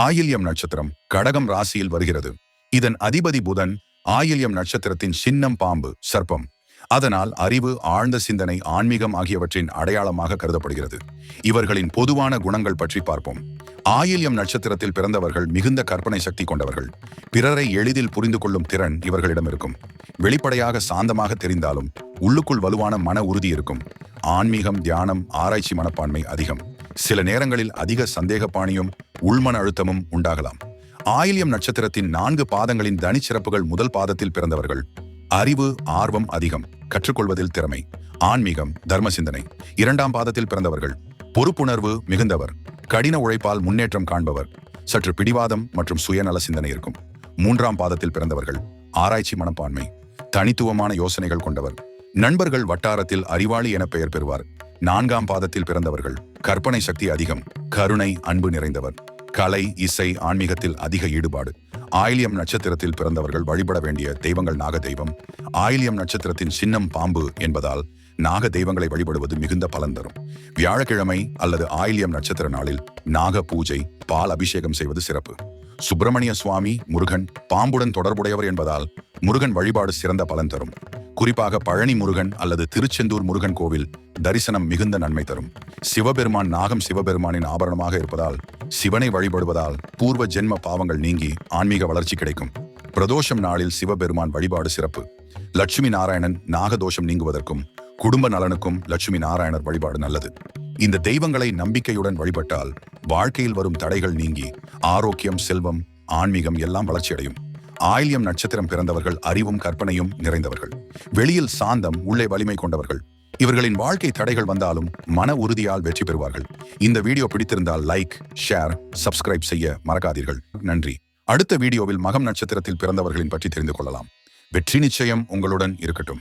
ஆயில்யம் நட்சத்திரம் கடகம் ராசியில் வருகிறது. இதன் அதிபதி புதன் ஆயில்யம் நட்சத்திரத்தின் சின்னம் பாம்பு சர்ப்பம். அதனால் அறிவு ஆழ்ந்த சிந்தனை ஆன்மீகம் ஆகியவற்றின் அடையாளமாக கருதப்படுகிறது. இவர்களின் பொதுவான குணங்கள் பற்றி பார்ப்போம். ஆயில்யம் நட்சத்திரத்தில் பிறந்தவர்கள் மிகுந்த கற்பனை சக்தி கொண்டவர்கள். பிறரை எளிதில் புரிந்து கொள்ளும் திறன் இவர்களிடம் இருக்கும். வெளிப்படையாக சாந்தமாக தெரிந்தாலும் உள்ளுக்குள் வலுவான மன உறுதி இருக்கும். ஆன்மீகம் தியானம் ஆராய்ச்சி மனப்பான்மை அதிகம். சில நேரங்களில் அதிக சந்தேக பாணியும் உள்மன அழுத்தமும் உண்டாகலாம். ஆயில்யம் நட்சத்திரத்தின் நான்கு பாதங்களின் தனிச்சிறப்புகள் முதல் பாதத்தில் பிறந்தவர்கள். அறிவு ஆர்வம் அதிகம். கற்றுக்கொள்வதில் திறமை. ஆன்மீகம் தர்ம சிந்தனை. இரண்டாம் பாதத்தில் பிறந்தவர்கள். பொறுப்புணர்வு மிகுந்தவர். கடின உழைப்பால் முன்னேற்றம் காண்பவர். சற்று பிடிவாதம் மற்றும் சுயநல சிந்தனை இருக்கும். மூன்றாம் பாதத்தில் பிறந்தவர்கள். ஆராய்ச்சி மனப்பான்மை. தனித்துவமான யோசனைகள் கொண்டவர். நண்பர்கள் வட்டாரத்தில் அறிவாளி என பெயர் பெறுவார். நான்காம் பாதத்தில் பிறந்தவர்கள். கற்பனை சக்தி அதிகம். கருணை அன்பு நிறைந்தவர். கலை இசை ஆன்மீகத்தில் அதிக ஈடுபாடு. ஆயிலியம் நட்சத்திரத்தில் பிறந்தவர்கள் வழிபட வேண்டிய தெய்வங்கள் நாக தெய்வம் ஆயிலியம் நட்சத்திரத்தின் சின்னம் பாம்பு என்பதால் நாக தெய்வங்களை வழிபடுவது மிகுந்த பலன் தரும். வியாழக்கிழமை அல்லது ஆயிலியம் நட்சத்திர நாளில் நாக பூஜை பால் அபிஷேகம் செய்வது சிறப்பு. சுப்பிரமணிய சுவாமி முருகன் பாம்புடன் தொடர்புடையவர் என்பதால் முருகன் வழிபாடு சிறந்த பலன் தரும். குறிப்பாக பழனி முருகன் அல்லது திருச்செந்தூர் முருகன் கோவில் தரிசனம் மிகுந்த நன்மை தரும். சிவபெருமான் நாகம் சிவபெருமானின் ஆபரணமாக இருப்பதால் சிவனை வழிபடுவதால் பூர்வ ஜென்ம பாவங்கள் நீங்கி ஆன்மீக வளர்ச்சி கிடைக்கும். பிரதோஷம் நாளில் சிவபெருமான் வழிபாடு சிறப்பு. லட்சுமி நாராயணன் நாகதோஷம் நீங்குவதற்கும் குடும்ப நலனுக்கும் லட்சுமி நாராயணர் வழிபாடு நல்லது. இந்த தெய்வங்களை நம்பிக்கையுடன் வழிபட்டால் வாழ்க்கையில் வரும் தடைகள் நீங்கி ஆரோக்கியம் செல்வம் ஆன்மீகம் எல்லாம் வளர்ச்சியடையும். ஆயில்யம் நட்சத்திரம் பிறந்தவர்கள் அறிவும் கற்பனையும் நிறைந்தவர்கள். வெளியில் சாந்தம் உள்ளே வலிமை கொண்டவர்கள். இவர்களின் வாழ்க்கை தடைகள் வந்தாலும் மன உறுதியால் வெற்றி பெறுவார்கள். இந்த வீடியோ பிடித்திருந்தால் லைக் ஷேர் சப்ஸ்கிரைப் செய்ய மறக்காதீர்கள். நன்றி. அடுத்த வீடியோவில் மகம் நட்சத்திரத்தில் பிறந்தவர்களின் பற்றி தெரிந்து கொள்ளலாம். வெற்றி நிச்சயம் உங்களுடன் இருக்கட்டும்.